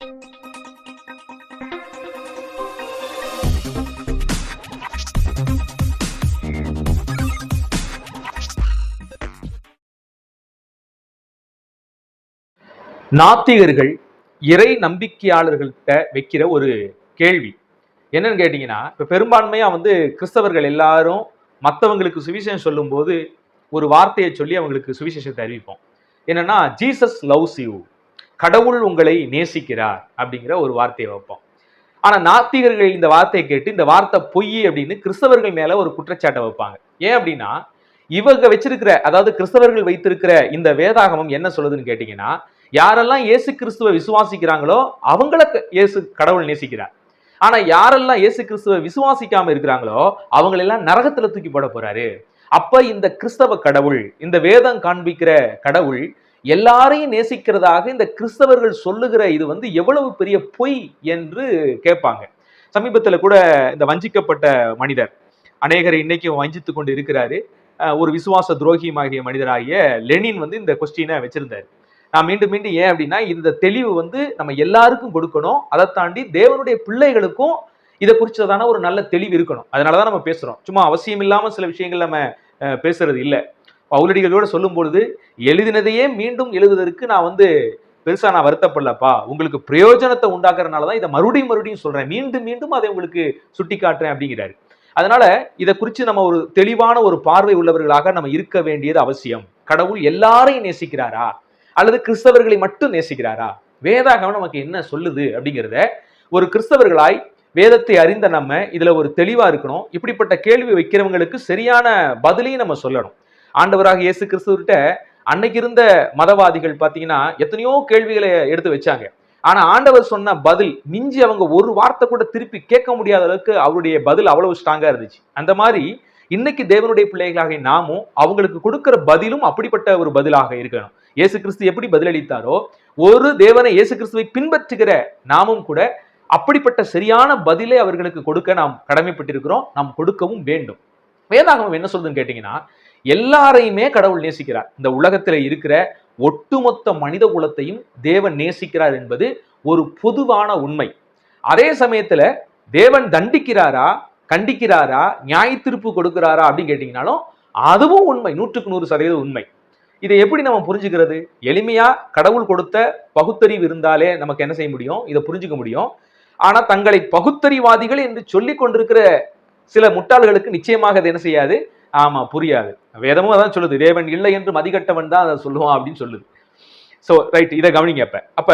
நாத்திகர்கள் இறை நம்பிக்கையாளர்கள்ட்ட வைக்கிற ஒரு கேள்வி. என்னன்னு கேட்டிங்கன்னா இப்போ பெரும்பான்மையாக வந்து கிறிஸ்தவர்கள் எல்லாரும் மற்றவங்களுக்கு சுவிசேஷம் சொல்லும்போது ஒரு வார்த்தையை சொல்லி அவங்களுக்கு சுவிசேஷத்தை அறிவிப்போம். என்னன்னா ஜீசஸ் லவ்ஸ் யூ கடவுள் உங்களை நேசிக்கிறார் அப்படிங்கிற ஒரு வார்த்தையை வைப்போம். ஆனா நாத்திகர்கள் இந்த வார்த்தையை கேட்டு இந்த வார்த்தை பொய் அப்படின்னு கிறிஸ்தவர்கள் மேல ஒரு குற்றச்சாட்டை வைப்பாங்க. ஏன் அப்படின்னா இவங்க வச்சிருக்கிற அதாவது கிறிஸ்தவர்கள் வைத்திருக்கிற இந்த வேதாகமம் என்ன சொல்லுதுன்னு கேட்டீங்கன்னா யாரெல்லாம் இயேசு கிறிஸ்துவை விசுவாசிக்கிறாங்களோ அவங்கள க- இயேசு கடவுள் நேசிக்கிறார். ஆனா யாரெல்லாம் இயேசு கிறிஸ்துவை விசுவாசிக்காம இருக்கிறாங்களோ அவங்களெல்லாம் நரகத்துல தூக்கி போட போறாரு. அப்ப இந்த கிறிஸ்தவ கடவுள் இந்த வேதம் காண்பிக்கிற கடவுள் எல்லாரையும் நேசிக்கிறதாக இந்த கிறிஸ்தவர்கள் சொல்லுகிற இது வந்து எவ்வளவு பெரிய பொய் என்று கேட்பாங்க. சமீபத்தில் கூட இந்த வஞ்சிக்கப்பட்ட மனிதர் அநேகரை இன்னைக்கு வஞ்சித்து கொண்டு இருக்கிறாரு. ஒரு விசுவாச துரோகியமாகிய மனிதராகிய லெனின் வந்து இந்த கொஸ்டினை வச்சிருந்தார். நான் மீண்டும் மீண்டும் ஏன் அப்படின்னா இந்த தெளிவு வந்து நம்ம எல்லாருக்கும் கொடுக்கணும். அதை தாண்டி தேவனுடைய பிள்ளைகளுக்கும் இதை குறிச்சதான ஒரு நல்ல தெளிவு இருக்கணும். அதனாலதான் நம்ம பேசுறோம். சும்மா அவசியம் இல்லாம சில விஷயங்கள் நம்ம பேசுறது இல்லை. பவுலடிகளோடு சொல்லும் பொழுது எழுதினதையே மீண்டும் எழுதுவதற்கு நான் வந்து பெருசாக நான் வருத்தப்படலப்பா. உங்களுக்கு பிரயோஜனத்தை உண்டாக்குறதுனால தான் இதை மறுபடியும் மறுபடியும் சொல்கிறேன் மீண்டும் மீண்டும் அதை உங்களுக்கு சுட்டி காட்டுறேன் அப்படிங்கிறாரு. அதனால இதை குறித்து நம்ம ஒரு தெளிவான ஒரு பார்வை உள்ளவர்களாக நம்ம இருக்க வேண்டியது அவசியம். கடவுள் எல்லாரையும் நேசிக்கிறாரா? அல்லது கிறிஸ்தவர்களை மட்டும் நேசிக்கிறாரா? வேதாகமம் நமக்கு என்ன சொல்லுது அப்படிங்கிறத ஒரு கிறிஸ்தவர்களாய் வேதத்தை அறிந்த நம்ம இதுல ஒரு தெளிவா இருக்கணும். இப்படிப்பட்ட கேள்வி வைக்கிறவங்களுக்கு சரியான பதிலையும் நம்ம சொல்லணும். ஆண்டவராக இயேசு கிறிஸ்துவர்கிட்ட அன்னைக்கு இருந்த மதவாதிகள் பார்த்தீங்கன்னா எத்தனையோ கேள்விகளை எடுத்து வச்சாங்க. ஆனா ஆண்டவர் சொன்ன பதில் மிஞ்சி அவங்க ஒரு வார்த்தை கூட திருப்பி கேட்க முடியாத அளவுக்கு அவருடைய பதில் அவ்வளவு ஸ்ட்ராங்கா இருந்துச்சு. அந்த மாதிரி இன்னைக்கு தேவனுடைய பிள்ளைகளாக நாமும் அவங்களுக்கு கொடுக்கிற பதிலும் அப்படிப்பட்ட ஒரு பதிலாக இருக்கணும். இயேசு கிறிஸ்து எப்படி பதிலளித்தாரோ ஒரு தேவனை இயேசு கிறிஸ்துவை பின்பற்றுகிற நாமும் கூட அப்படிப்பட்ட சரியான பதிலை அவர்களுக்கு கொடுக்க நாம் கடமைப்பட்டிருக்கிறோம். நாம் கொடுக்கவும் வேண்டும். வேதாகமம் என்ன சொல்லுதுன்னு கேட்டீங்கன்னா எல்லாரையுமே கடவுள் நேசிக்கிறார். இந்த உலகத்தில் இருக்கிற ஒட்டுமொத்த மனித குலத்தையும் தேவன் நேசிக்கிறார் என்பது ஒரு பொதுவான உண்மை. அதே சமயத்துல தேவன் தண்டிக்கிறாரா கண்டிக்கிறாரா நியாய தீர்ப்பு கொடுக்கிறாரா அப்படின்னு கேட்டீங்கனாலும் அதுவும் உண்மை. நூற்றுக்கு நூறு சதவீத உண்மை. இதை எப்படி நம்ம புரிஞ்சுக்கிறது? எளிமையா கடவுள் கொடுத்த பகுத்தறிவு இருந்தாலே நமக்கு என்ன செய்ய முடியும்? இதை புரிஞ்சுக்க முடியும். ஆனா தங்களை பகுத்தறிவாதிகள் என்று சொல்லிக் கொண்டிருக்கிற சில முட்டாள்களுக்கு நிச்சயமாக அது என்ன செய்யாது? ஆமா புரியாது. வேதமும் அதான் சொல்லுது தேவன் இல்லை என்று மதிகட்டவன் தான் அதை சொல்லுவான் அப்படின்னு சொல்லுது. ஸோ ரைட் இதை கவனிங்க அப்ப. அப்ப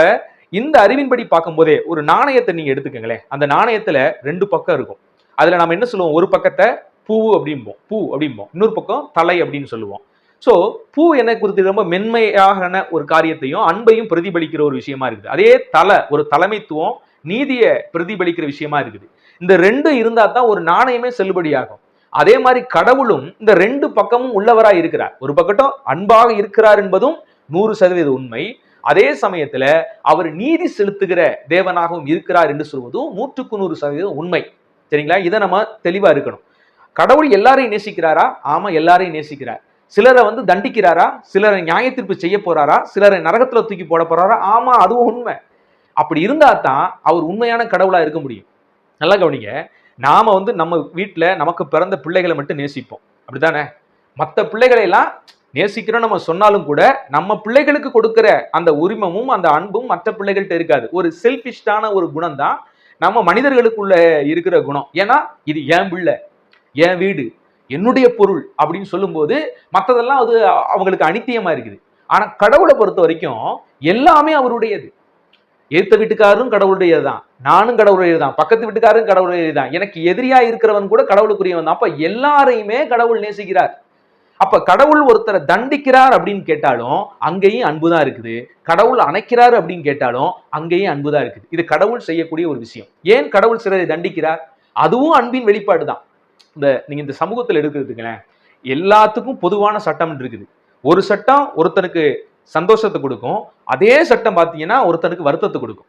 இந்த அறிவின்படி பார்க்கும்போதே ஒரு நாணயத்தை நீங்க எடுத்துக்கங்களேன். அந்த நாணயத்துல ரெண்டு பக்கம் இருக்கும். அதுல நம்ம என்ன சொல்லுவோம்? ஒரு பக்கத்தை பூ அப்படிம்போம் பூ அப்படிம்போம். இன்னொரு பக்கம் தலை அப்படின்னு சொல்லுவோம். ஸோ பூ என்ன குறித்து ரொம்ப மென்மையான ஒரு காரியத்தையும் அன்பையும் பிரதிபலிக்கிற ஒரு விஷயமா இருக்குது. அதே தலை ஒரு தலைமைத்துவம் நீதியை பிரதிபலிக்கிற விஷயமா இருக்குது. இந்த ரெண்டும் இருந்தா தான் ஒரு நாணயமே செல்லுபடியாகும். அதே மாதிரி கடவுளும் இந்த ரெண்டு பக்கமும் உள்ளவராய் இருக்கிறார். ஒரு பக்கட்டும் அன்பாக இருக்கிறார் என்பதும் நூறு சதவீத உண்மை. அதே சமயத்துல அவர் நீதி செலுத்துகிற தேவனாகவும் இருக்கிறார் என்று சொல்வதும் நூற்றுக்கு நூறு சதவீதம் உண்மை. சரிங்களா? இதை நம்ம தெளிவா இருக்கணும். கடவுள் எல்லாரையும் நேசிக்கிறாரா? ஆமா எல்லாரையும் நேசிக்கிறார். சிலரை வந்து தண்டிக்கிறாரா? சிலரை நியாய தீர்ப்பு செய்ய போறாரா? சிலரை நரகத்துல தூக்கி போட போறாரா? ஆமா அதுவும் உண்மை. அப்படி இருந்தா தான் அவர் உண்மையான கடவுளா இருக்க முடியும். நல்லா கவனிங்க. நாம வந்து நம்ம வீட்டில் நமக்கு பிறந்த பிள்ளைகளை மட்டும் நேசிப்போம். அப்படிதானே? மற்ற பிள்ளைகளை எல்லாம் நேசிக்கிறோம் நம்ம சொன்னாலும் கூட நம்ம பிள்ளைகளுக்கு கொடுக்குற அந்த உரிமமும் அந்த அன்பும் மற்ற பிள்ளைகள்கிட்ட இருக்காது. ஒரு செல்ஃபிஷ்டான ஒரு குணம் தான் நம்ம மனிதர்களுக்குள்ள இருக்கிற குணம். ஏன்னா இது என் பிள்ளை என் வீடு என்னுடைய பொருள் அப்படின்னு சொல்லும்போது மற்றதெல்லாம் அது அவங்களுக்கு அனித்தியமா இருக்குது. ஆனா கடவுளை பொறுத்த வரைக்கும் எல்லாமே அவருடையது. எதிர்த்த வீட்டுக்காரரும் கடவுளுடையதுதான் நானும் கடவுளுடையதுதான் பக்கத்து வீட்டுக்காரரும் கடவுளுடையதுதான் எனக்கு எதிரியா இருக்கிறவன் கூட கடவுளுக்குரியவன் தான் அப்ப எல்லாரையுமே கடவுள் நேசிக்கிறார். அப்ப கடவுள் ஒருத்தரை தண்டிக்கிறார் அப்படின்னு கேட்டாலும் அங்கேயும் அன்புதான் இருக்குது. கடவுள் அணைக்கிறார் அப்படின்னு கேட்டாலும் அங்கேயும் அன்புதான் இருக்குது. இது கடவுள் செய்யக்கூடிய ஒரு விஷயம். ஏன் கடவுள் சிலரை தண்டிக்கிறார்? அதுவும் அன்பின் வெளிப்பாடு தான். இந்த நீங்க இந்த சமூகத்தில் எடுக்கிறதுங்களேன் எல்லாத்துக்கும் பொதுவான சட்டம் இருக்குது. ஒரு சட்டம் ஒருத்தனுக்கு சந்தோஷத்தை கொடுக்கும். அதே சட்டம் பார்த்தீங்கன்னா ஒருத்தனுக்கு வருத்தத்தை கொடுக்கும்.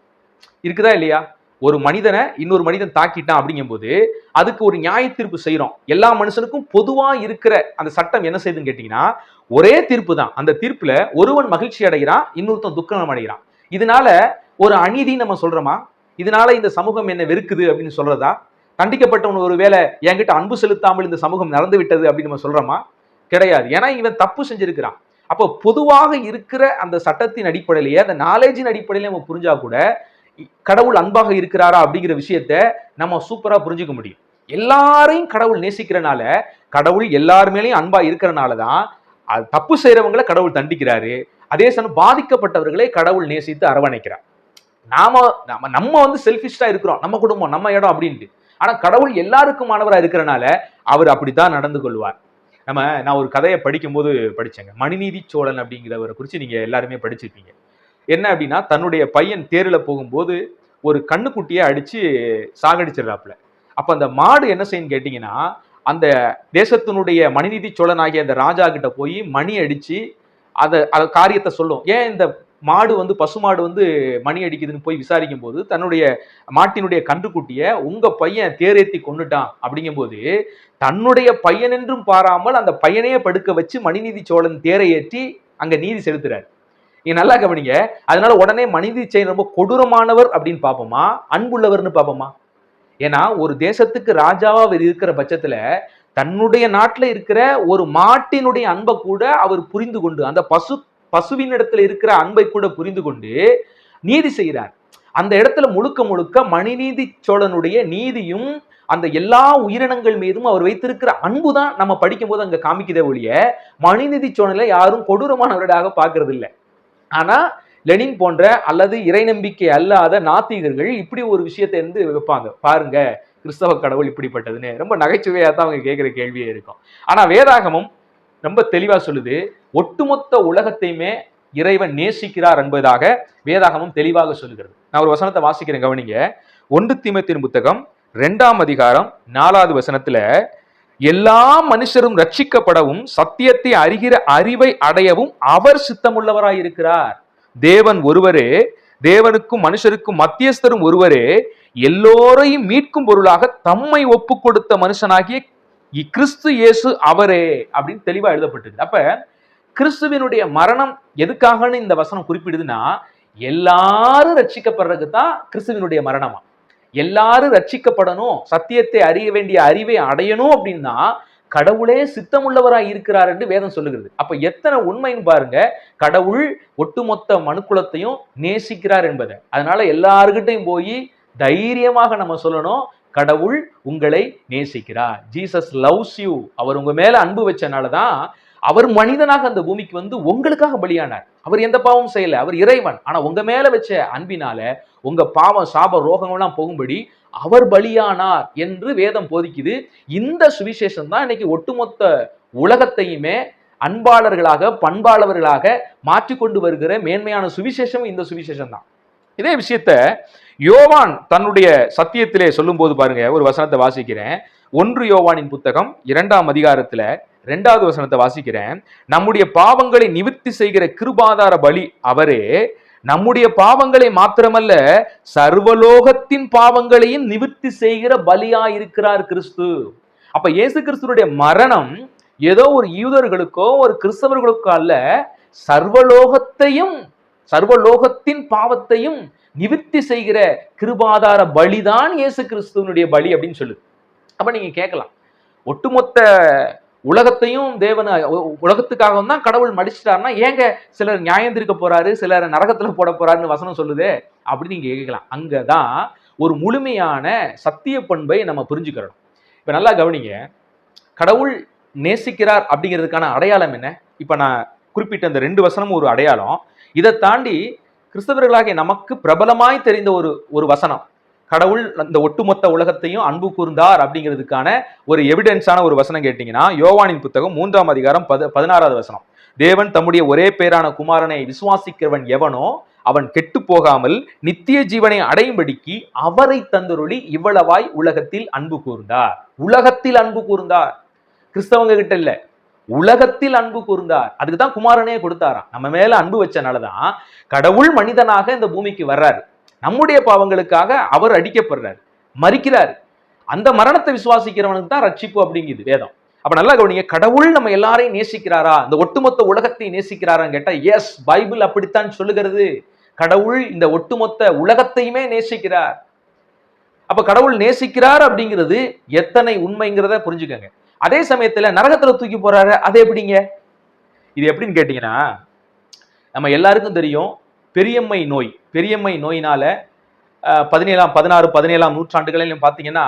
இருக்குதா இல்லையா? ஒரு மனிதனை இன்னொரு மனிதன் தாக்கிட்டான் அப்படிங்கும்போது அதுக்கு ஒரு நியாய தீர்ப்பு செய்கிறோம் எல்லா மனுஷனுக்கும் பொதுவாக இருக்கிற அந்த சட்டம் என்ன செய்யுதுன்னு கேட்டிங்கன்னா ஒரே தீர்ப்பு தான். அந்த தீர்ப்பில் ஒருவன் மகிழ்ச்சி அடைகிறான் இன்னொருத்தன் துக்கம் அடைகிறான். இதனால ஒரு அநீதி நம்ம சொல்கிறோமா இதனால இந்த சமூகம் என்ன வெறுக்குது அப்படின்னு சொல்கிறதா தண்டிக்கப்பட்டவன் ஒரு வேலை என்கிட்ட அன்பு செலுத்தாமல் இந்த சமூகம் நடந்து விட்டது அப்படின்னு நம்ம சொல்கிறோமா கிடையாது. ஏன்னா இவன் தப்பு செஞ்சிருக்கிறான். அப்போ பொதுவாக இருக்கிற அந்த சட்டத்தின் அடிப்படையிலேயே அந்த நாலேஜின் அடிப்படையிலே நம்ம புரிஞ்சா கூட கடவுள் அன்பாக இருக்கிறாரா அப்படிங்கிற விஷயத்த நம்ம சூப்பராக புரிஞ்சுக்க முடியும். எல்லாரையும் கடவுள் நேசிக்கிறனால கடவுள் எல்லார் மேலேயும் அன்பா இருக்கிறனால தான் அது தப்பு செய்கிறவங்களை கடவுள் தண்டிக்கிறாரு. அதே சமயம் பாதிக்கப்பட்டவர்களை கடவுள் நேசித்து அரவணைக்கிறார். நாம நம்ம நம்ம வந்து செல்ஃபிஷ்டா இருக்கிறோம். நம்ம குடும்பம் நம்ம இடம் அப்படின்ட்டு. ஆனா கடவுள் எல்லாருக்குமானவரா இருக்கிறனால அவர் அப்படித்தான் நடந்து கொள்வார். நம்ம நான் ஒரு கதையை படிக்கும்போது படிச்சேங்க. மணிநீதி சோழன் அப்படிங்கிறவரை குறித்து நீங்கள் எல்லாருமே படிச்சிருப்பீங்க. என்ன அப்படின்னா தன்னுடைய பையன் தேரில் போகும்போது ஒரு கண்ணுக்குட்டியை அடித்து சாகடிச்சிடுறாப்புல. அப்போ அந்த மாடு என்ன செய்யுன்னு கேட்டிங்கன்னா அந்த தேசத்தினுடைய மணிநீதி சோழனாகிய அந்த ராஜா கிட்ட போய் மணி அடிச்சு அதை அதை காரியத்தை சொல்லும். ஏன் இந்த மாடு வந்து பசுமாடு வந்து மணி அடிக்குதுன்னு போய் விசாரிக்கும் போது தன்னுடைய மாட்டினுடைய கன்றுக்குட்டியை உங்க பையன் தேரேத்தி கொண்டுட்டான் அப்படிங்கும்போது தன்னுடைய பையன் என்றும் பாராமல் அந்த பையனையே படுக்க வச்சு மணிநீதி சோழன் தேரை ஏற்றி அங்க நீதி செலுத்துறாரு. நீங்க நல்லா கவனிங்க. அதனால உடனே மனித செயல் ரொம்ப கொடூரமானவர் அப்படின்னு பார்ப்போமா அன்புள்ளவர்னு பார்ப்போமா ஏன்னா ஒரு தேசத்துக்கு ராஜாவா அவர் இருக்கிற பட்சத்துல தன்னுடைய நாட்டில் இருக்கிற ஒரு மாட்டினுடைய அன்பை கூட அவர் புரிந்து கொண்டு அந்த பசு பசுவின் இடத்துல இருக்கிற அன்பை கூட புரிந்து கொண்டு நீதி செய்கிறார். அந்த இடத்துல முழுக்க முழுக்க மணிநீதி சோழனுடைய நீதியும் அந்த எல்லா உயிரினங்கள் மீதும் அவர் வைத்திருக்கிற அன்பு தான் நம்ம படிக்கும்போது அங்க காமிக்குதே ஒழிய மணிநீதி சோழனை யாரும் கொடூரமானவர்களாக பார்க்கறது இல்லை ஆனா லெனின் போன்ற அல்லது இறை நம்பிக்கை அல்லாத நாத்திகர்கள் இப்படி ஒரு விஷயத்தை இருந்து வைப்பாங்க. பாருங்க கிறிஸ்தவ கடவுள் இப்படிப்பட்டதுன்னு. ரொம்ப நகைச்சுவையா தான் அவங்க கேட்கிற கேள்வியே இருக்கும். ஆனா வேதாகமம் ரொம்ப தெளிவாக சொல்லுது. ஒட்டுமொத்த உலகத்தையுமே இறைவன் நேசிக்கிறார் என்பதாக வேதாகமம் தெளிவாக சொல்லுகிறது. நான் ஒரு வசனத்தை வாசிக்கிறேன் கவனிங்க. ஒன்று தீமத்தின் புத்தகம் ரெண்டாம் அதிகாரம் நாலாவது வசனத்துல எல்லா மனுஷரும் ரட்சிக்கப்படவும் சத்தியத்தை அறிகிற அறிவை அடையவும் அவர் சித்தமுள்ளவராய் இருக்கிறார். தேவன் ஒருவரே தேவனுக்கும் மனுஷருக்கும் மத்தியஸ்தரும் ஒருவரே எல்லோரையும் மீட்கும் பொருளாக தம்மை ஒப்பு கொடுத்த மனுஷனாகிய கிறிஸ்து இயேசு அவரே அப்படின்னு தெளிவா எழுதப்பட்டிருக்கு. அப்ப கிறிஸ்துவினுடைய மரணம் எதுக்காகன்னு இந்த வசனம் குறிப்பிடுதுன்னா எல்லாரும் ரட்சிக்கப்படுறதுக்கு தான் கிறிஸ்துவினுடைய மரணமா? எல்லாரும் ரட்சிக்கப்படணும் சத்தியத்தை அறிய வேண்டிய அறிவை அடையணும் அப்படின்னா கடவுளே சித்தமுள்ளவராய் இருக்கிறார் என்று வேதம் சொல்லுகிறது. அப்ப எத்தனை உண்மைன்னு பாருங்க கடவுள் ஒட்டுமொத்த மனுக்குலத்தையும் நேசிக்கிறார் என்பதை. அதனால எல்லாருக்கிட்டையும் போய் தைரியமாக நம்ம சொல்லணும் கடவுள் உங்களை நேசிக்கிறார். ஜீசஸ் லவ்ஸ் யூ அவர் உங்க மேல அன்பு வச்சனால தான் அவர் மனிதனாக அந்த பூமிக்கு வந்து உங்களுக்காக பலியானார். அவர் எந்த பாவமும் செய்யல. அவர் இறைவன். ஆனா உங்க மேல வச்ச அன்பினால உங்க பாவம் சாப ரோகங்கள்லாம் போகும்படி அவர் பலியானார் என்று வேதம் போதிக்குது. இந்த சுவிசேஷம் தான் இன்னைக்கு ஒட்டுமொத்த உலகத்தையுமே அன்பாளர்களாக பண்பாளர்களாக மாற்றிக்கொண்டு வருகிற மேன்மையான சுவிசேஷம் இந்த சுவிசேஷம் தான். இதே விஷயத்த யோவான் தன்னுடைய சத்தியத்திலே சொல்லும்போது பாருங்க ஒரு வசனத்தை வாசிக்கிறேன். ஒன்று யோவானின் புத்தகம் இரண்டாம் அதிகாரத்துல ரெண்டாவது வசனத்தை வாசிக்கிறேன். நம்முடைய பாவங்களை நிவிர்த்தி செய்கிற கிருபாதார பலி அவரே நம்முடைய பாவங்களை மாத்திரமல்ல சர்வலோகத்தின் பாவங்களையும் நிவிர்த்தி செய்கிற பலியாயிருக்கிறார் கிறிஸ்து. அப்ப இயேசு கிறிஸ்துடைய மரணம் ஏதோ ஒரு யூதர்களுக்கோ ஒரு கிறிஸ்தவர்களுக்கோ அல்ல சர்வலோகத்தையும் சர்வலோகத்தின் பாவத்தையும் நிவிர்த்தி செய்கிற கிருபாதார பலிதான் இயேசு கிறிஸ்துவனுடைய பலி அப்படின்னு சொல்லுது. அப்ப நீங்க கேட்கலாம். ஒட்டுமொத்த உலகத்தையும் தேவன உலகத்துக்காக உலகத்துக்காகவும் தான் கடவுள் மடிச்சிட்டாருன்னா ஏங்க சிலர் நியாயம் தீர்க்க போறாரு சிலர் நரகத்துல போட போறாருன்னு வசனம் சொல்லுதே? அப்படின்னு நீங்க கேட்கலாம். அங்கதான் ஒரு முழுமையான சத்திய பண்பை நம்ம புரிஞ்சுக்கிறோம். இப்ப நல்லா கவனிங்க. கடவுள் நேசிக்கிறார் அப்படிங்கிறதுக்கான அடையாளம் என்ன? இப்ப நான் குறிப்பிட்ட இந்த ரெண்டு வசனமும் ஒரு அடையாளம். இதை தாண்டி கிறிஸ்தவர்களாகிய நமக்கு பிரபலமாய் தெரிந்த ஒரு ஒரு வசனம். கடவுள் அந்த ஒட்டுமொத்த உலகத்தையும் அன்பு கூர்ந்தார் அப்படிங்கிறதுக்கான ஒரு எவிடென்ஸான ஒரு வசனம் கேட்டீங்கன்னா யோவானின் புத்தகம் மூன்றாம் அதிகாரம் பத பதினாறாவது வசனம். தேவன் தம்முடைய ஒரே பேரான குமாரனை விசுவாசிக்கிறவன் எவனோ அவன் கெட்டு போகாமல் நித்திய ஜீவனை அடையும்படிக்கு அவரை தந்தருளி இவ்வளவாய் உலகத்தில் அன்பு கூர்ந்தார். உலகத்தில் அன்பு கூர்ந்தார். கிறிஸ்தவங்க கிட்ட இல்ல. உலகத்தில் அன்பு கூர்ந்தார். அதுக்கு தான் குமாரனே கொடுத்தாராம். நம்ம மேல அன்பு வச்சனாலதான் கடவுள் மனிதனாக இந்த பூமிக்கு வர்றாரு. நம்முடைய பாவங்களுக்காக அவர் அடிக்கப்படுறாரு. மறிக்கிறார். அந்த மரணத்தை விசுவாசிக்கிறவனுக்கு தான் ரட்சிப்பு அப்படிங்குது வேதம். அப்ப நல்லா கவனிங்க கடவுள் நம்ம எல்லாரையும் நேசிக்கிறாரா? இந்த ஒட்டுமொத்த உலகத்தை நேசிக்கிறாரான்னு கேட்டா எஸ் பைபிள் அப்படித்தான் சொல்லுகிறது. கடவுள் இந்த ஒட்டுமொத்த உலகத்தையுமே நேசிக்கிறார். அப்ப கடவுள் நேசிக்கிறார் அப்படிங்கிறது எத்தனை உண்மைங்கிறத புரிஞ்சுக்கங்க. அதே சமயத்துல நரகத்துல தூக்கி போறாரு. அது எப்படிங்க? இது எப்படின்னு கேட்டீங்கன்னா நம்ம எல்லாருக்கும் தெரியும் பெரியம்மை நோய். பெரியம்மை நோயினால பதினேழாம் பதினாறு பதினேழாம் நூற்றாண்டுகளிலும் பார்த்தீங்கன்னா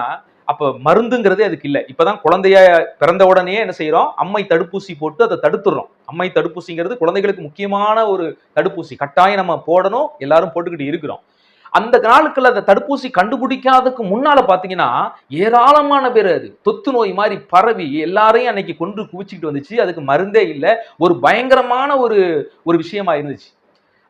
அப்போ மருந்துங்கிறதே அதுக்கு இல்லை. இப்போதான் குழந்தைய பிறந்த உடனே என்ன செய்கிறோம் அம்மை தடுப்பூசி போட்டு அதை தடுத்துடுறோம் அம்மை தடுப்பூசிங்கிறது குழந்தைகளுக்கு முக்கியமான ஒரு தடுப்பூசி. கட்டாயம் நம்ம போடணும். எல்லாரும் போட்டுக்கிட்டு இருக்கிறோம். அந்த நாளுக்குள்ள அந்த தடுப்பூசி கண்டுபிடிக்காததுக்கு முன்னால பாத்தீங்கன்னா ஏராளமான பேர் அது. தொத்து நோய் மாதிரி பரவி எல்லாரையும் அன்னைக்கு கொண்டு குவிச்சுக்கிட்டு வந்துச்சு. அதுக்கு மருந்தே இல்லை. ஒரு பயங்கரமான ஒரு ஒரு விஷயமா இருந்துச்சு.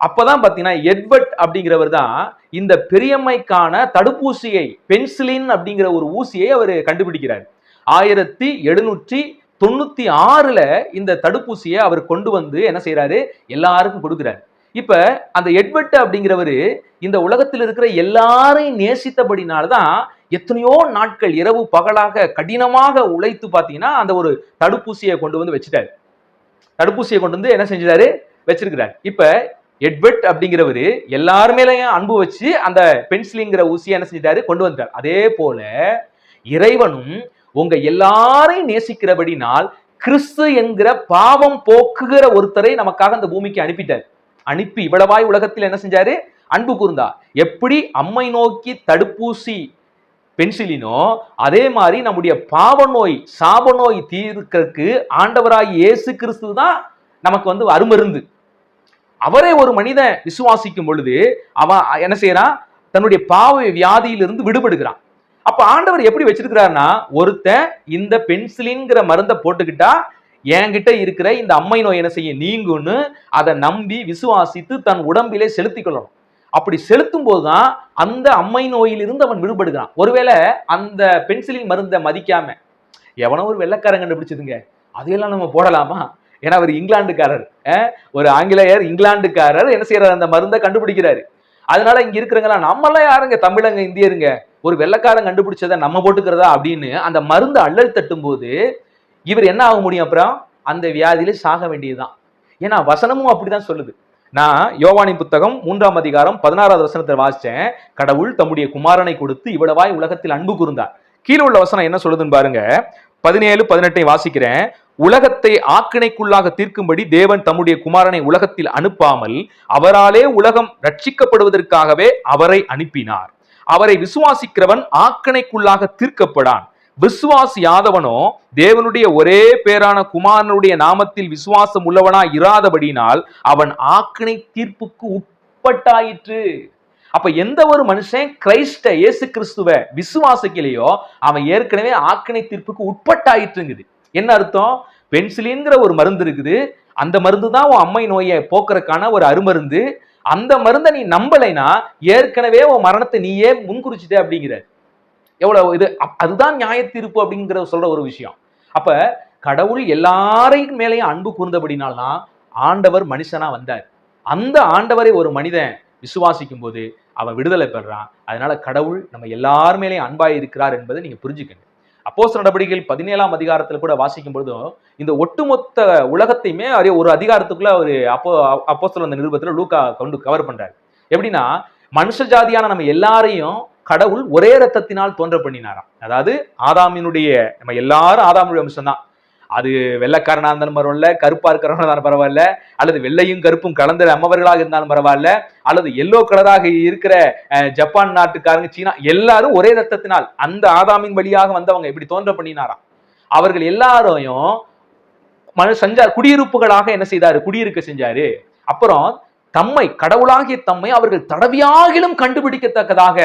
அப்பதான் பாத்தீங்கன்னா எட்வர்ட் அப்படிங்கிறவர் தான் இந்த பெரியம்மைக்கான தடுப்பூசியை பென்சிலின் அப்படிங்கிற ஒரு ஊசியை அவர் கண்டுபிடிக்கிறார். ஆயிரத்தி எழுநூற்றி தொண்ணூத்தி ஆறுல இந்த தடுப்பூசியை அவர் கொண்டு வந்து என்ன செய்யறாரு எல்லாருக்கும் கொடுக்குறாரு. இப்ப அந்த எட்வர்ட் அப்படிங்கிறவரு இந்த உலகத்தில் இருக்கிற எல்லாரையும் நேசித்தபடினால்தான் எத்தனையோ நாட்கள் இரவு பகலாக கடினமாக உழைத்து பார்த்தீங்கன்னா அந்த ஒரு தடுப்பூசியை கொண்டு வந்து வச்சுட்டாரு. தடுப்பூசியை கொண்டு வந்து என்ன செஞ்சிட்டாரு? வச்சிருக்கிறார். இப்ப எட்வர்ட் அப்படிங்கிறவரு எல்லாருமேலேயும் அன்பு வச்சு அந்த பென்சிலிங்கிற ஊசியை என்ன செஞ்சிட்டாரு? கொண்டு வந்தார் அதே போல இறைவனும் உங்க எல்லாரையும் நேசிக்கிறபடினால் கிறிஸ்து என்கிற பாவம் போக்குகிற ஒருத்தரை நமக்காக அந்த பூமிக்கு அனுப்பிட்டார். அனுப்பி இவ்வளவாய் உலகத்தில் என்ன செஞ்சாரு? அன்பு கூர்ந்தார் எப்படி அம்மை நோக்கி தடுப்பூசி பென்சிலினோ அதே மாதிரி நம்முடைய பாவ நோய் சாப நோய் தீர்க்கிறதுக்கு ஆண்டவராய் இயேசு கிறிஸ்து தான் நமக்கு வந்து அருமருந்து. அவரே ஒரு மனிதன் விசுவாசிக்கும் பொழுது அவன் என்ன செய்யறான் தன்னுடைய பாவ வியாதியிலிருந்து விடுபடுகிறான். அப்ப ஆண்டவர் எப்படி வச்சிருக்கிறாருன்னா ஒருத்தன் இந்த பென்சிலின்ங்கிற மருந்தை போட்டுக்கிட்டா என்கிட்ட இருக்கிற இந்த அம்மை நோய் என்ன செய்ய நீங்கும்னு அதை நம்பி விசுவாசித்து தன் உடம்பிலே செலுத்திக் கொள்ளணும். அப்படி செலுத்தும் போதுதான் அந்த அம்மை நோயிலிருந்து அவன் விடுபடுகிறான். ஒருவேளை அந்த பென்சிலின் மருந்தை மதிக்காம எவனோ ஒரு வெள்ளைக்காரன் கண்டுபிடிச்சதுங்க. அதையெல்லாம் நம்ம போடலாமா? ஏன்னா அவர் இங்கிலாந்துக்காரர். ஒரு ஆங்கிலேயர் இங்கிலாந்துக்காரர் என்ன செய்யறாரு அந்த மருந்தை கண்டுபிடிக்கிறாரு. அதனால இங்க இருக்கிறவங்களாம் நம்மளாம் யாருங்க? தமிழங்க இந்தியருங்க. ஒரு வெள்ளைக்காரன் கண்டுபிடிச்சதை நம்ம போட்டுக்கிறதா அப்படின்னு அந்த மருந்து அள்ளல் தட்டும் போது இவர் என்ன ஆக முடியும் அப்புறம்? அந்த வியாதியில சாக வேண்டியதுதான். ஏன்னா வசனமும் அப்படிதான் சொல்லுது. நான் யோவானின் புத்தகம் மூன்றாம் அதிகாரம் பதினாறாவது வசனத்தை வாசிச்சேன். கடவுள் தம்முடைய குமாரனை கொடுத்து இவ்வளவாய் உலகத்தில் அன்பு கூர்ந்தார். கீழே உள்ள வசனம் என்ன சொல்லுதுன்னு பாருங்க. பதினேழு பதினெட்டை வாசிக்கிறேன். உலகத்தை ஆக்கினைக்குள்ளாக தீர்க்கும்படி தேவன் தம்முடைய குமாரனை உலகத்தில் அனுப்பாமல் அவராலே உலகம் ரட்சிக்கப்படுவதற்காகவே அவரை அனுப்பினார். அவரை விசுவாசிக்கிறவன் ஆக்கினைக்குள்ளாக தீர்க்கப்படான். விசுவாசியாதவனோ தேவனுடைய ஒரே பேரான குமாரனுடைய நாமத்தில் விசுவாசம் உள்ளவனா இராதபடினால் அவன் ஆக்கினை தீர்ப்புக்கு உட்பட்டாயிற்று. அப்ப எந்த ஒரு மனுஷன் கிரைஸ்ட இயேசு கிறிஸ்துவ விசுவாசிக்கலையோ அவன் ஏற்கனவே ஆக்கினை தீர்ப்புக்கு உட்பட்டாயிற்றுங்குது. என்ன அர்த்தம்? பென்சிலின்ங்கிற ஒரு மருந்து இருக்குது. அந்த மருந்து தான் உன் அம்மை நோயை போக்குறதுக்கான ஒரு அருமருந்து. அந்த மருந்தை நீ நம்பலைனா ஏற்கனவே உன் மரணத்தை நீயே முன்குறிச்சிட்ட அப்படிங்கிற. எவ்வளவு இது? அப்- அதுதான் நியாய தீர்ப்பு அப்படிங்கிற சொல்ற ஒரு விஷயம். அப்ப கடவுள் எல்லாரையும் மேலேயும் அன்பு கூர்ந்தபடினால்தான் ஆண்டவர் மனுஷனா வந்தார். அந்த ஆண்டவரை ஒரு மனிதன் விசுவாசிக்கும் போது அவன் விடுதலை பெறான். அதனால கடவுள் நம்ம எல்லார் மேலேயும் அன்பாய் இருக்கிறார் என்பதை நீங்க புரிஞ்சுக்கணும் அப்போஸ் நடவடிக்கைகள் பதினேழாம் அதிகாரத்தில் கூட வாசிக்கும் பொழுதும் இந்த ஒட்டுமொத்த உலகத்தையுமே அதே ஒரு அதிகாரத்துக்குள்ள அவர் அப்போ அப்போஸ்தலர் அந்த நிருபத்தில் லூக்கா கொண்டு கவர் பண்றாரு. எப்படின்னா மனுஷ ஜாதியான நம்ம எல்லாரையும் கடவுள் ஒரே ரத்தத்தினால் தோன்ற பண்ணினாராம் அதாவது ஆதாமினுடைய நம்ம எல்லாரும் ஆதாமுடைய அம்சம் தான் அது வெள்ளக்காரனாக இருந்தாலும் பரவாயில்ல கருப்பா இருக்கிறவனா இருந்தாலும் பரவாயில்ல அல்லது வெள்ளையும் கருப்பும் கலந்த அம்மவர்களாக இருந்தாலும் பரவாயில்ல அல்லது எல்லோ கலராக இருக்கிற ஜப்பான் நாட்டுக்காரங்க சீனா எல்லாரும் ஒரே ரத்தத்தினால் அந்த ஆதாமின் வழியாக வந்தவங்க இப்படி தோன்ற பண்ணினாராம் அவர்கள் எல்லாரையும் மனு செஞ்சார் குடியிருப்புகளாக என்ன செய்தாரு? குடியிருக்க செஞ்சாரு. அப்புறம் தம்மை கடவுளாகிய தம்மை அவர்கள் தடவியாகிலும் கண்டுபிடிக்கத்தக்கதாக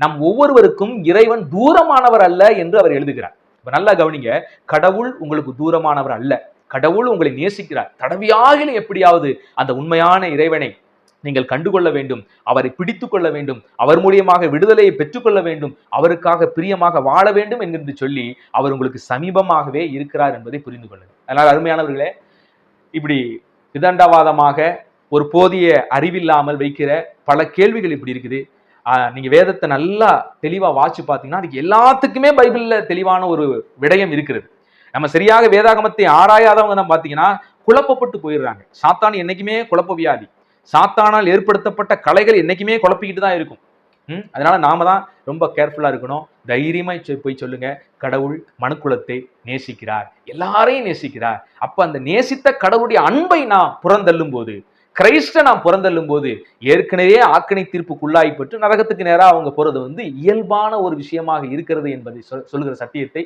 நம் ஒவ்வொருவருக்கும் இறைவன் தூரமானவர் அல்ல என்று அவர் எழுதுகிறார். இப்ப நல்லா கவனிங்க கடவுள் உங்களுக்கு தூரமானவர் அல்ல. கடவுள் உங்களை நேசிக்கிறார். தடவியாகிலும் எப்படியாவது அந்த உண்மையான இறைவனை நீங்கள் கண்டுகொள்ள வேண்டும் அவரை பிடித்து கொள்ள வேண்டும் அவர் மூலியமாக விடுதலையை பெற்றுக்கொள்ள வேண்டும் அவருக்காக பிரியமாக வாழ வேண்டும் என்று சொல்லி அவர் உங்களுக்கு சமீபமாகவே இருக்கிறார் என்பதை புரிந்து கொள்ளுங்கள். அதனால் அருமையானவர்களே இப்படி விதண்டாவாதமாக ஒரு போதிய அறிவில்லாமல் வைக்கிற பல கேள்விகள் இப்படி இருக்குது. நீங்கள் நீங்க வேதத்தை நல்லா தெளிவா வாட்சி பார்த்தீங்கன்னா அதுக்கு எல்லாத்துக்குமே பைபிள்ல தெளிவான ஒரு விடயம் இருக்கிறது. நம்ம சரியாக வேதாகமத்தை ஆராயாதவங்க தான் பார்த்தீங்கன்னா குழப்பப்பட்டு போயிடுறாங்க. சாத்தான் என்னைக்குமே குழப்ப வியாதி சாத்தானால் ஏற்படுத்தப்பட்ட கலைகள் என்னைக்குமே குழப்பிக்கிட்டு தான் இருக்கும். ம்? அதனால நாம தான் ரொம்ப கேர்ஃபுல்லா இருக்கணும். தைரியமா சொ- போய் சொல்லுங்க. கடவுள் மனுக்குலத்தை நேசிக்கிறார். எல்லாரையும் நேசிக்கிறார். அப்ப அந்த நேசித்த கடவுளுடைய அன்பை நான் புறந்தள்ளும் போது கிரைஸ்ட நான் புறந்தள்ளும் போது ஏற்கனவே ஆக்கணை தீர்ப்புக்குள்ளாய் பெற்று நரகத்துக்கு நேராக அவங்க போறது வந்து இயல்பான ஒரு விஷயமாக இருக்கிறது என்பதை சொல் சொல்கிற சத்தியத்தை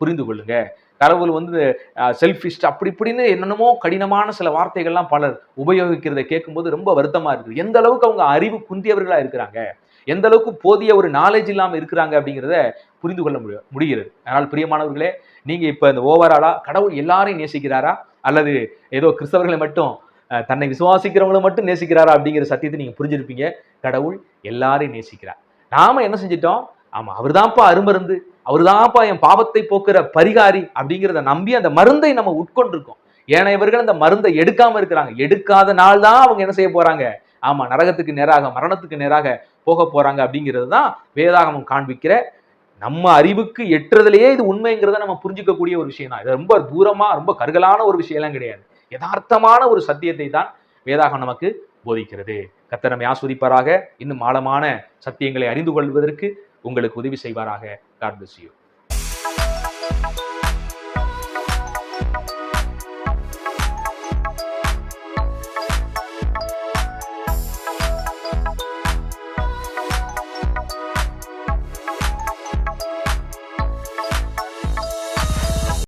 புரிந்து கொள்ளுங்க. கடவுள் வந்து செல்ஃபிஸ்ட் அப்படி இப்படின்னு என்னென்னமோ கடினமான சில வார்த்தைகள்லாம் பலர் உபயோகிக்கிறதை கேட்கும்போது ரொம்ப வருத்தமா இருக்குது. எந்த அளவுக்கு அவங்க அறிவு குந்தியவர்களா இருக்கிறாங்க? எந்த அளவுக்கு போதிய ஒரு நாலேஜ் இல்லாமல் இருக்கிறாங்க அப்படிங்கிறத புரிந்து கொள்ள முடியும் முடிகிறது. அதனால் பிரியமானவர்களே நீங்க இப்ப இந்த ஓவராலா கடவுள் எல்லாரையும் நேசிக்கிறாரா? அல்லது ஏதோ கிறிஸ்தவர்களை மட்டும் தன்னை விசுவாசிக்கிறவங்களை மட்டும் நேசிக்கிறாரா அப்படிங்கிற சத்தியத்தை நீங்க புரிஞ்சிருப்பீங்க. கடவுள் எல்லாரையும் நேசிக்கிறார். நாம என்ன செஞ்சிட்டோம்? ஆமா அவர்தான்ப்பா அருமருந்து அவர்தான்ப்பா என் பாவத்தை போக்குற பரிகாரி அப்படிங்கிறத நம்பி அந்த மருந்தை நம்ம உட்கொண்டிருக்கோம். ஏனையவர்கள் அந்த மருந்தை எடுக்காம இருக்கிறாங்க. எடுக்காத நாள் தான் அவங்க என்ன செய்ய போறாங்க? ஆமா நரகத்துக்கு நேராக மரணத்துக்கு நேராக போக போறாங்க அப்படிங்கிறது தான் வேதாகமம் காண்பிக்கிற நம்ம அறிவுக்கு எட்டுறதுலயே இது உண்மைங்கிறத நம்ம புரிஞ்சுக்கக்கூடிய ஒரு விஷயம் தான் இது ரொம்ப தூரமா ரொம்ப கருகலான ஒரு விஷயம்லாம் கிடையாது. யதார்த்தமான ஒரு சத்தியத்தை தான் வேதாகம் நமக்கு போதிக்கிறது. கத்தனமை ஆஸ்வதிப்பாராக. இன்னும் ஆழமான சத்தியங்களை அறிந்து கொள்வதற்கு உங்களுக்கு உதவி செய்வாராக. காட்